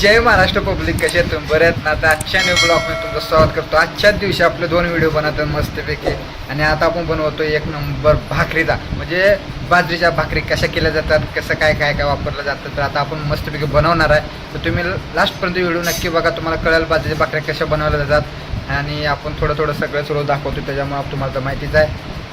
जय Maharashtra public कसे आहेत तुम्ही? बरे आहेत ना? आता आजच्या न्यू ब्लॉगमध्ये तुमचं स्वागत करतो. आजच्याच दिवशी आपले दोन व्हिडिओ बनवतात मस्तपैकी. आणि आता आपण बनवतो एक नंबर भाकरीचा. म्हणजे बाजरीच्या भाकरी कशा केल्या जातात कसं काय काय काय वापरलं जातं तर आता आपण मस्तपैकी बनवणार आहे. तर तुम्ही लास्टपर्यंत व्हिडिओ नक्की बघा तुम्हाला कळेल बाजरीच्या भाकऱ्या कशा बनवल्या जातात. आणि आपण थोडं थोडं सगळं रोज दाखवतो त्याच्यामुळे तुम्हाला तर माहितीच आहे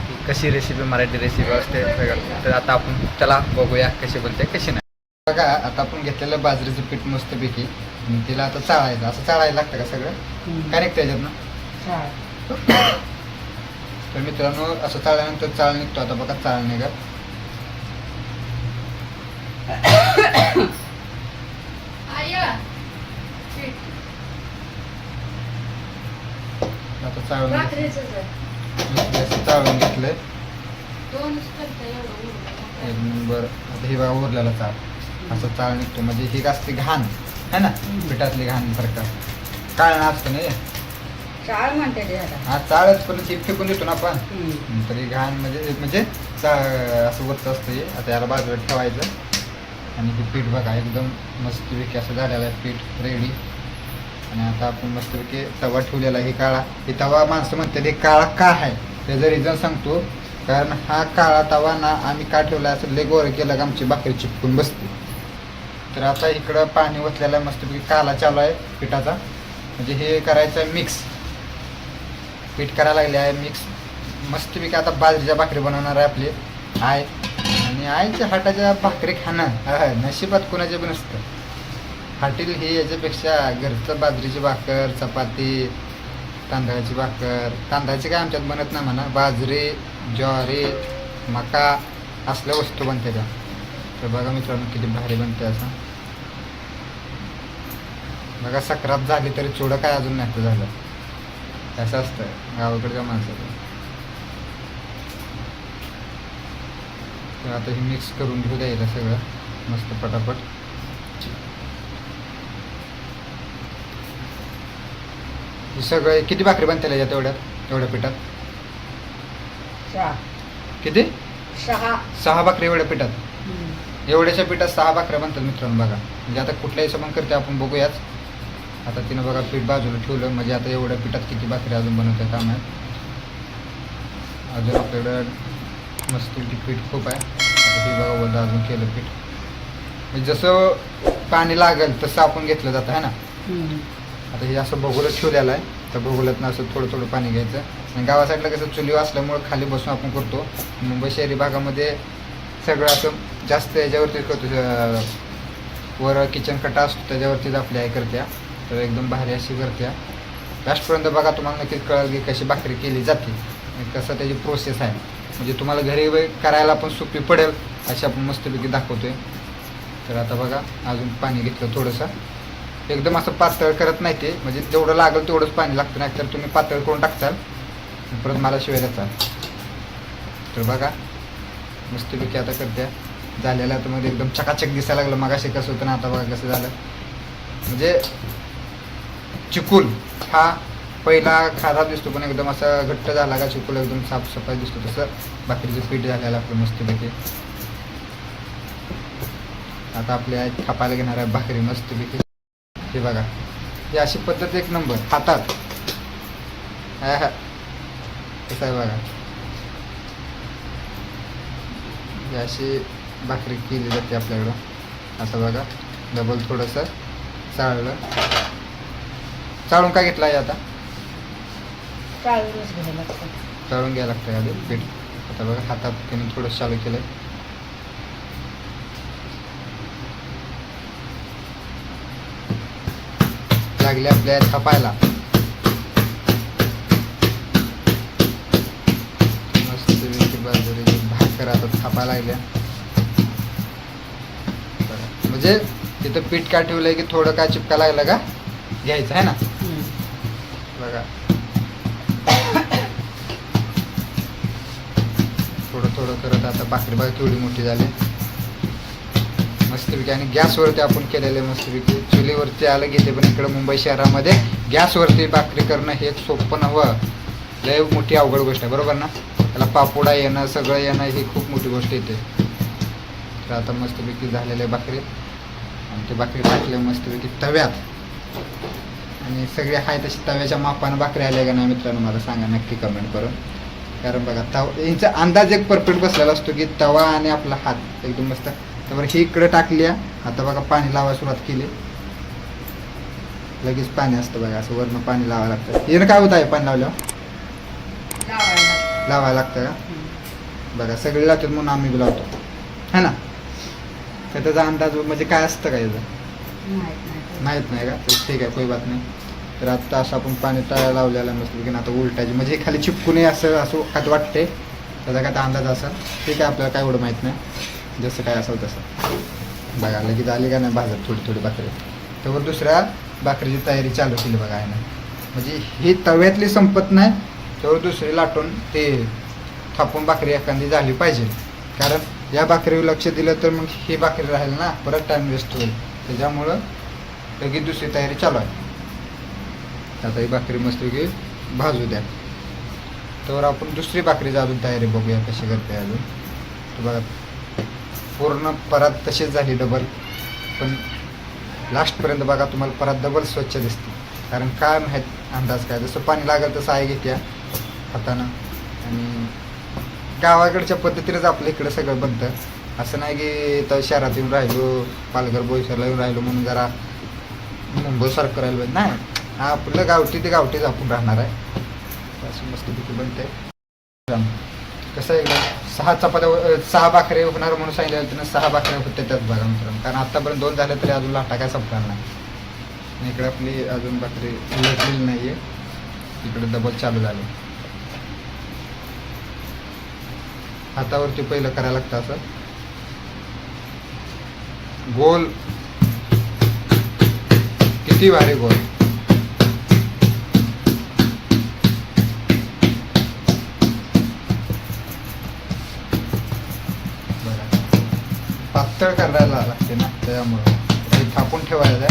की कशी रेसिपी मराठी रेसिपी असते. सगळं तर आता आपण चला बघूया कशी बनते कशी नाही. बघा आता आपण घेतलेलं बाजरीचं पीठ मस्तपैकी आणि तिला आता चाळायचं. असं चाळायला लागतं का सगळं? काय निघतं याच्यात ना? तर मित्रांनो असं चाळल्यानंतर चाळ निघतो. आता बघा चाळ निघा. आता चाळून घेतलं. असं चाळून घेतलंय. एक नंबर. आता ही बघा उरलेला चाळ. असं चाळ निघतो. म्हणजे ही असते घाण है ना? पिठातली घाण प्रकार काळणं असतं ना हे. चाळ म्हणते ते आता. हा चाळच पण ती फेकून देतो ना आपण. हम्म. तरी घाण म्हणजे म्हणजे चा असं वरचं असतं हे. आता याला बाजूला ठेवायचं. आणि हे पीठ बघा एकदम मस्तपैकी असं झालेलं आहे पीठ रेडी आणि आता आपण मस्तपैकी तवा ठेवलेला आहे हे काळा. हे तवा माणसं म्हणतात हे काळा का आहे? त्याचं रिझन सांगतो कारण हा काळा तवा ना आम्ही का ठेवला? असं लय गोरं केलं का आमची भाकरी चिपकून बसते. तर आता इकडं पाणी ओतलेलं आहे मस्तपैकी काला चालू आहे पिठाचा. म्हणजे हे करायचं आहे मिक्स पीठ करायला लागले आहे मिक्स मस्तपैकी आता बाजरीच्या भाकरी बनवणार आहे आपली. आय आणि आईच्या हाटाच्या भाकरी खाणं नशिबात कोणाचे पण असतं. हाटील हे याच्यापेक्षा घरचं बाजरीची भाकर चपाती तांदळाची भाकर. तांदळाची काय आमच्यात बनत नाही म्हणा. बाजरी ज्वारी मका असल्या वस्तू बनते त्या. तर बघा मित्रांनो किती भारी बनते असं. बघा सक्रात झाली तरी चुडं काय अजून नाही झालं. असं असतं गावाकडच्या माणसाचं. तर आता हे मिक्स करून घेऊ द्यायला सगळं. मस्त पटापट. हे सगळं किती भाकरी बनते याच्यात तेवढ्यात एवढ्या पिठात. किती? सहा. सहा भाकरी एवढ्या पिठात. एवढ्याशा पिठात सहा भाकऱ्या बनतात मित्रांनो बघा. म्हणजे आता कुठल्या हिशोबाने करते आपण बघूयाच. आता तिनं बघा पीठ बाजूला ठेवलं. म्हणजे आता एवढ्या पिठात किती भाकरी अजून बनवते काम आहे अजून आपल्याकडं मस्त पीठ खूप आहे. आता हे बघा वजा अजून केलं पीठ. म्हणजे जसं पाणी लागेल तसं आपण घेतलं जातं है ना. आता हे असं भगोलत ठेवलेलं आहे. तर भगोलतनं असं थोडं थोडं पाणी घ्यायचं. आणि गावा साईडला कसं चुली असल्यामुळं खाली बसून आपण करतो. मुंबई शहरी भागामध्ये सगळं असं जास्त याच्यावरतीच करतो. वर किचन कटा असतो त्याच्यावरतीच आपली आई करत्या. तर एकदम भारी अशी करत्या लास्टपर्यंत बघा तुम्हाला नक्कीच कळेल की कशी भाकरी केली जाते आणि कसं त्याची प्रोसेस आहे. म्हणजे तुम्हाला घरी करायला पण सोपी पडेल अशी आपण मस्तपैकी दाखवतोय. तर आता बघा अजून पाणी घेतलं थोडंसं. एकदम असं पातळ करत नाही ते. म्हणजे जेवढं लागेल तेवढंच पाणी लागतं नाही तर तुम्ही पातळ करून टाकताल परत मला शिवाय देताल. तर बघा मस्तपैकी आता करत्या झालेलं आता मध्ये एकदम चकाचक दिसायला लागलं. मगाशी कसं होतं ना आता बघा कसं झालं. म्हणजे चिकूल. हा पहिला खारा दिसतो पण एकदम असा घट्ट झाला का चिकूल एकदम साफसफाई दिसतो. तसं बाकीचं पीठ झालेलं आपलं मस्तपैकी. आता आपल्या खापायला थापायला घेणार आहे भाकरी मस्तपैकी. हे बघा. ही अशी पद्धत एक नंबर. हातात. हा, हा. कसं आहे बघा. ही अशी भाकरी केली जाते आपल्याकडं. आता बघा. डबल थोडंसं चाळलं. चाळून काय घेतलं आहे आता चाळूनच घ्यायला लागतं. चाळून घ्यायला लागतं आधी पीठ आता बघा हातात त्यांनी थोडं चालू केलं लागले आपल्या थापायला मस्त बाजूला भाकर आता थापायला लागल्या. म्हणजे तिथं पीठ काय ठेवलंय की थोडं काय चिपका लागलं का घ्यायचं आहे ना. बघा. थोडं थोडं करत आता भाकरी बघा केवढी मोठी झाली. मस्तपैकी आणि गॅसवरती आपण केलेले मस्तपैकी. चुलीवरती आलं घेते पण इकडं मुंबई शहरामध्ये गॅसवरती भाकरी करणं हे सोपं नव्हं. लय मोठी अवघड गोष्ट आहे बरोबर ना? त्याला पापोडा येणं सगळं येणं ही खूप मोठी गोष्ट येते तर आता मस्तपैकी झालेले आहे भाकरी. आणि ते भाकरी टाकले मस्तपैकी तव्यात. आणि सगळे आहे तशी तव्याच्या मापानं भाकरी आल्या का नाही मित्रांनो मला सांगा नक्की कमेंट करून. कारण बघा तवा यांचा अंदाज एक परफेक्ट बसलेला असतो की तवा आणि आपला हात एकदम मस्त. त्यावर ही इकडे टाकली आहे. आता बघा पाणी लावायला सुरुवात केली. लगेच पाणी असतं बघा असं वरनं पाणी लावायला लागतं. येणं काय होत आहे पाणी लावल्यावर? लावायला लागतं का? बघा सगळे लावतात म्हणून आम्ही बी लावतो. है ना? तर त्याचा अंदाज म्हणजे काय असतं का याचं? नाहीत नाही माहीत नाही का ठीक आहे कोई बात नाही. तर आता असं आपण पाणी तळायला लावलेलं मस्त की आता उलटायची. म्हणजे खाली चिपकू नये असं असं खात वाटते. त्याचा काय अंदाज असं ठीक आहे आपल्याला काय एवढं माहीत नाही. जसं काय असेल तसं. बघा लगेच आली का नाही भाजत थोडी थोडी भाकरी. त्यावर दुसऱ्या भाकरीची तयारी चालू केली बघा आहे ना म्हणजे ही तव्यातली संपत नाही त्यावर दुसरी लाटून ते थापून भाकरी एखादी झाली पाहिजे. कारण या भाकरीवर लक्ष दिलं तर मग ही भाकरी राहील ना. परत टाईम वेस्ट होईल. त्याच्यामुळं लगेच दुसरी तयारी चालू आहे. आता ही भाकरी मस्तपैकी भाजू द्या. तर आपण दुसरी भाकरीची अजून तयारी बघूया कशी करते अजून. तर बघा पूर्ण परत तशीच झाली डबल पण लास्टपर्यंत बघा तुम्हाला परत डबल स्वच्छ दिसते. कारण काय माहीत अंदाज काय जसं पाणी लागेल तसं आहे घेत्या हातानं. आणि गावाकडच्या पद्धतीनेच आपल्या इकडं सगळं बनतं. असं नाही की तर शहरात येऊन राहिलो पालघर बोईसरला येऊन राहिलो म्हणून जरा मुंबईसारखं पाहिजे. नाही आपलं गावठी ते गावठीच आपण राहणार आहे. असं मस्तपैकी बनते. कसं आहे सहा चपात्या सहा भाकरे होणार म्हणून सांगितलं त्यानं सहा भाकऱ्या होत्या त्याच बघा मित्रांनो. कारण आतापर्यंत दोन झाले तरी अजून लाटा काय संपणार नाही. इकडे आपली अजून भाकरी उलटलेली नाही आहे इकडे डबल चालू झाले. हातावरती पहिलं करायला लागतं असं. गोल किती भारी गोल पातळ करायला लागते ना त्यामुळं. थापून ठेवायला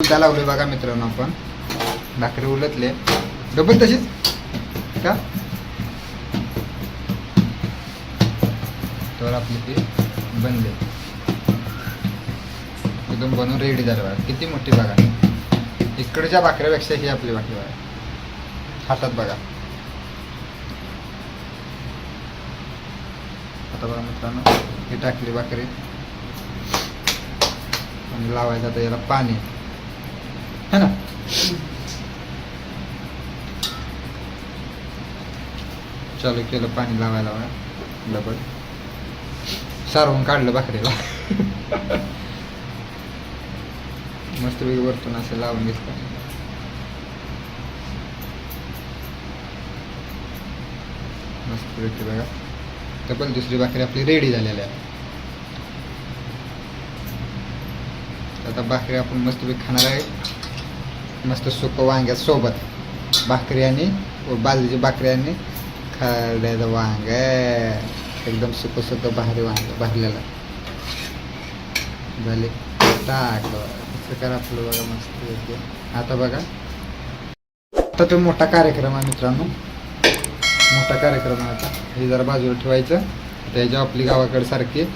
त्या लावले बघा मित्रांनो आपण. भाकरी उलटले. डबल तशीच? का? तर आपली ती बनले. एकदम बनवून रेडी झालं बघा. किती मोठी बघा. इकडच्या भाकऱ्यापेक्षा ही आपली भाकरी बघा. हातात बघा. आता बघा मित्रांनो ही टाकली भाकरी. आणि लावायचं आता याला पाणी. है ना? चालू केलं पाणी लावायला बघा. डबल. सारवून काढलं भाकरीला. मस्त वरतून असं लावून दिसतं मस्त पैकी बघा. पण दुसरी भाकरी आपली रेडी झालेली आहे आता भाकरी आपण मस्तपैकी खाणार आहे. मस्त सुकं वांग्या सोबत. भाकरी आणि बाजरीची भाकरी आणि खरड्याचं वांग. एकदम सुक सुक भारी वांग भरलेलं. झाले. टाक प्रकार आपलं बघा मस्त येते आता बघा. आता तो मोठा कार्यक्रम आहे मित्रांनो. मोठा कार्यक्रम आहे आता. हे जरा बाजूला ठेवायचं. त्याच्या आपली गावाकडे सारखी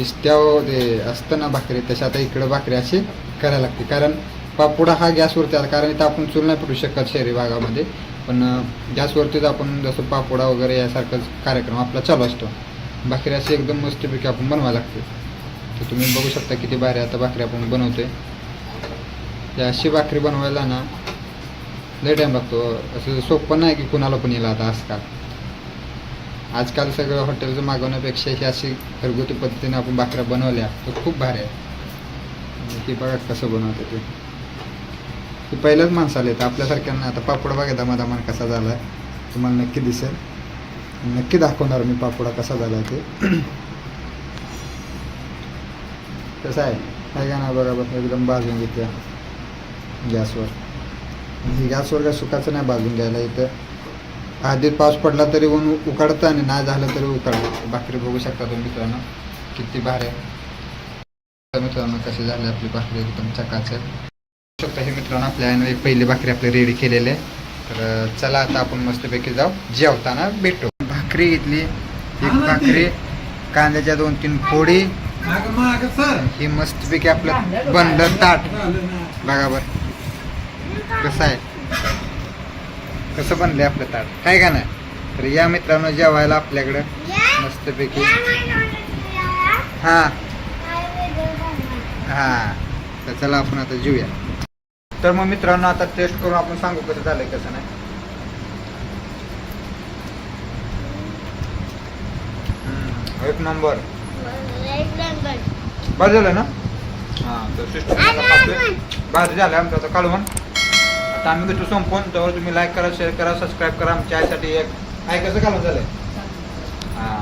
इष्ट्या ते असतं ना भाकरी तशी आता इकडं भाकरी अशी करायला लागते. कारण पापुडा हा गॅसवरती आला. कारण इथं आपण चूल नाही पेटू शकत शहरी भागामध्ये. पण गॅसवरतीच आपण जसं पापुडा वगैरे यासारखाच कार्यक्रम आपला चालू असतो. भाकरी अशी एकदम मस्तपैकी आपण बनवायला लागते. तर तुम्ही बघू शकता किती भारी आता भाकरी आपण बनवतोय. या अशी भाकरी बनवायला ना लय टाईम लागतो. असं सोपं नाही की कुणाला पण येईल आता आजकाल आजकाल सगळं हॉटेलचं मागवण्यापेक्षा ही अशी घरगुती पद्धतीने आपण भाकऱ्या बनवल्या तर खूप भारी आहे. ही बघा कसं बनवते ते. ही पहिल्याच माणसाला येतं. आपल्यासारख्यांना आता पापड बघा दमादमान कसा झाला आहे तुम्हाला नक्की दिसेल. नक्की दाखवणार मी पापडा कसा झाला आहे ते. कसं आहे. काय का ना बघा बघा एकदम भाजून घेते गॅसवर. हे गॅसवर काय सुखाचं नाही भाजून घ्यायला इथं. आधीच पाऊस पडला तरी ऊन उकाडतं आणि नाही झालं तरी उकाडतं. भाकरी बघू शकता तुम्ही मित्रांनो किती भारी आहे. तर मित्रांनो कशी झाली आपली भाकरी एकदम चकाचक. बघू शकता हे मित्रांनो आपल्या आईनं एक पहिली भाकरी आपली रेडी केलेली आहे. तर चला आता आपण मस्तपैकी जाऊ. जेवताना भेटू. भाकरी घेतली एक भाकरी कांद्याच्या दोन तीन फोडी. हे मस्तपैकी आपलं बनलं ताट. बघा बर. कसं आहे? कसं बनले आपलं ताट? काय का नाही? तर या मित्रांनो जेवायला आपल्याकडं मस्तपैकी. हा. हा. तर चला आपण आता जेऊया. तर मग मित्रांनो आता टेस्ट करून आपण सांगू कसं झालंय कसं नाही. एक नंबर. बरं झालं ना? हां तर सिस्टम भाजी झालं आमचं आता कालवण. तर आम्ही घेतो संपवून त्यावर तुम्ही लाईक करा शेअर करा सबस्क्राईब करा. आमच्या आईसाठी एक ऐकायचं घालून झालं आहे